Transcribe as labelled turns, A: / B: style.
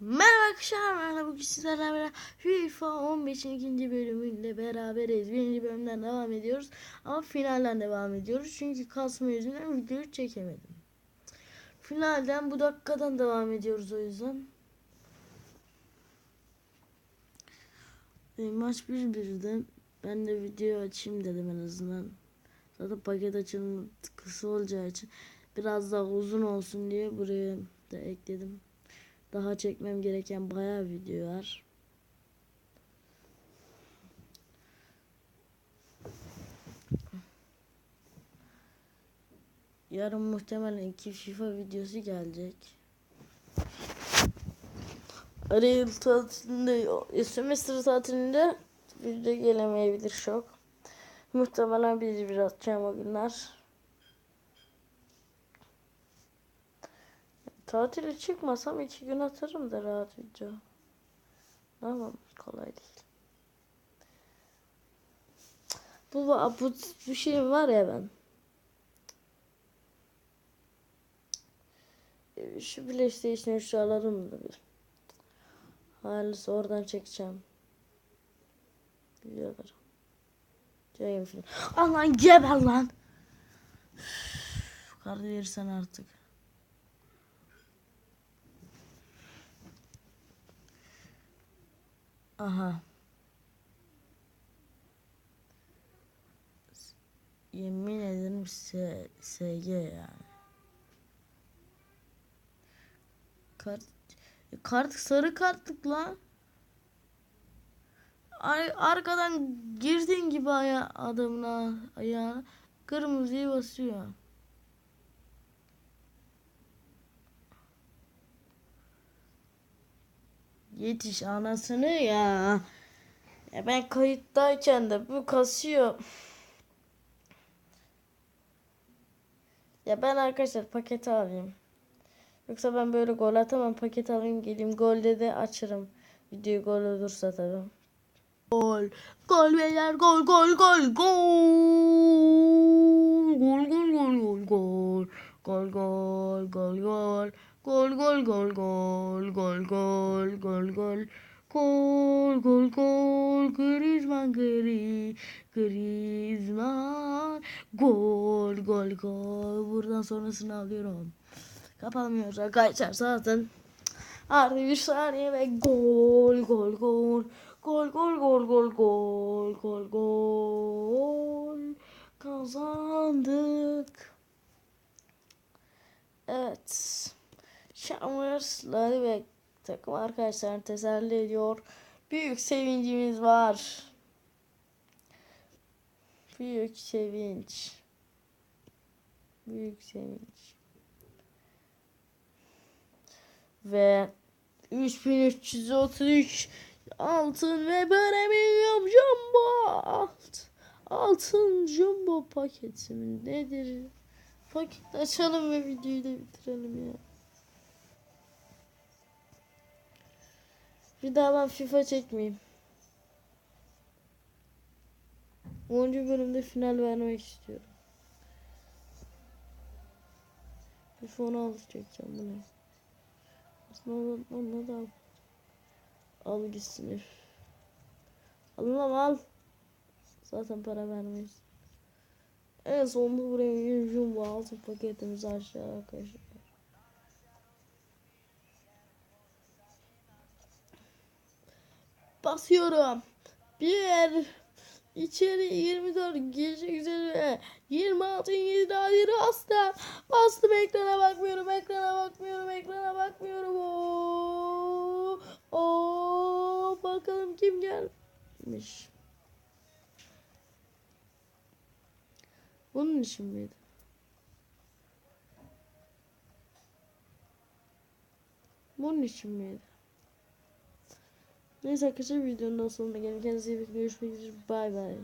A: Merhaba arkadaşlar, merhaba bugün sizlerle beraber FIFA 15'in ikinci bölümüyle beraberiz. Birinci bölümden devam ediyoruz ama finalden devam ediyoruz. Çünkü kasma yüzünden videoyu çekemedim. Finalden bu dakikadan devam ediyoruz o yüzden. E, maç 1-1'de ben de video açayım dedim en azından. Zaten paket açılımı kısa olacağı için biraz daha uzun olsun diye buraya da ekledim. Daha çekmem gereken bayağı video var. Yarın muhtemelen iki FIFA videosu gelecek. Arayıl tatilinde, semester tatilinde video gelemeyebilir çok. Muhtemelen bir bir atacağım o günler. Tatile çıkmasam iki gün atarım da rahat video. Ama kolay değil. Bu, bu, bu şey var ya ben. Şu PlayStation 3 alalım da bir. Hayırlısı oradan çekeceğim. Videoları. Çekeyim film. Al lan geber lan. Kardı verirsen artık. Aha. Yemin ederim SG yani. Kart kart sarı kartlık lan. Ar arkadan girdin gibi aya adamına ayağına kırmızıyı basıyor. Yetiş anasını ya. Ya ben kayıttayken de bu kasıyor. Ya ben arkadaşlar paketi alayım. Yoksa ben böyle gol atamam. Paket alayım geleyim. Golde de açarım. Video gol olursa tabii. Gol. Gol beyler gol gol gol gol. Gol gol gol gol gol. Gol gol gol gol. Gol gol gol gol gol gol gol gol gol gol gol Griezmann gri Griezmann gol gol gol buradan sonrasını alıyorum kapatmıyoruz arkadaşlar zaten artık bir saniye ve gol gol gol gol gol gol gol gol gol gol kazandık evet Chalmers'la ve takım arkadaşlarını teselli ediyor. Büyük sevincimiz var. Büyük sevinç. Büyük sevinç. Ve 3333 altın ve premium jumbo alt, altın jumbo paketi nedir? Paket açalım ve videoyu da bitirelim ya. Bir daha ben FIFA çekmeyeyim. 10. bölümde final vermek istiyorum. FIFA 16 çekeceğim bu? Aslında onunla da al gitsin. Al lan al. Zaten para vermeyiz. En sonunda buraya jumbo altın paketimizi aşağı arkadaşlar. basıyorum. Bir içeri 24 gece üzeri 26 7 hayır hasta bastım ekrana bakmıyorum ekrana bakmıyorum ekrana bakmıyorum oo, bakalım kim gelmiş bunun için miydi bunun için miydi Neyse arkadaşlar videonun sonuna gelin. Kendinize iyi bakın. Görüşmek üzere. Bay bay.